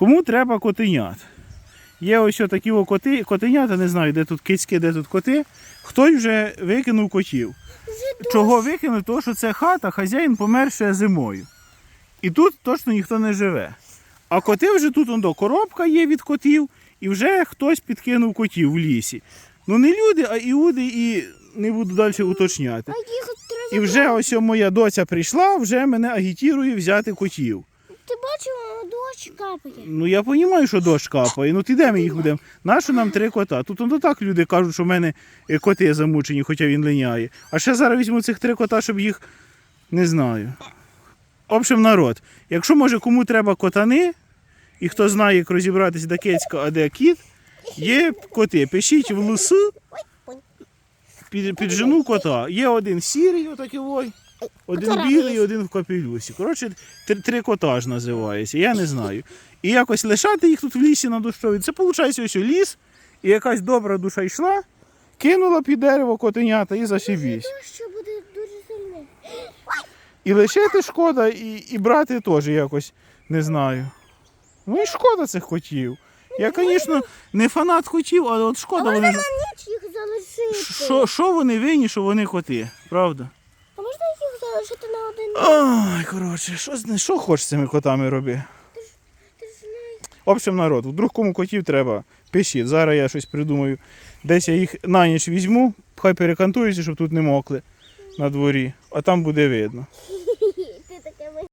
Кому треба котенят? Є ось такі коти, котенята, не знаю, де тут кицьки, де тут коти. Хтось вже викинув котів. Чого викинув? Тому що це хата, хазяїн помер ще зимою. І тут точно ніхто не живе. А коти вже тут он до коробка є від котів, і вже хтось підкинув котів в лісі. Ну не люди, а іуди, і не буду далі уточняти. І вже ось моя доця прийшла, вже мене агітірує взяти котів. Ти бачив, дощ капає. Ну я розумію, що дощ капає. Ну ти де ми їх будемо? Нащо нам три кота? Тут ну так люди кажуть, що в мене е, коти замучені, хоча він линяє. А ще зараз візьму цих три кота, щоб їх не знаю. В общем, народ, якщо може кому треба котани, і хто знає, як розібратися, де кицька, а де кіт, є коти. Пишіть в лусу, під, під жену кота. Є один сірий, отакий ой, один білий, один в капелюсі. Коротше, три, трикотаж називається, я не знаю. І якось лишати їх тут в лісі на дощові. Це виходить ось у ліс, і якась добра душа йшла, кинула під дерево котенята і сильний. І лишити шкода, і, і брати теж якось не знаю. Ну і шкода цих котів. Я, звісно, не фанат котів, але от шкода А вони. Що, що вони винні, що вони коти, правда? А можна їх залишити на один Ой, коротше, що, що хочеш з цими котами роби? Ти ж общем, народ, вдруг кому котів треба, пишіть. Зараз я щось придумаю. Десь я їх на ніч візьму, хай перекантуються, щоб тут не мокли на дворі, а там буде видно.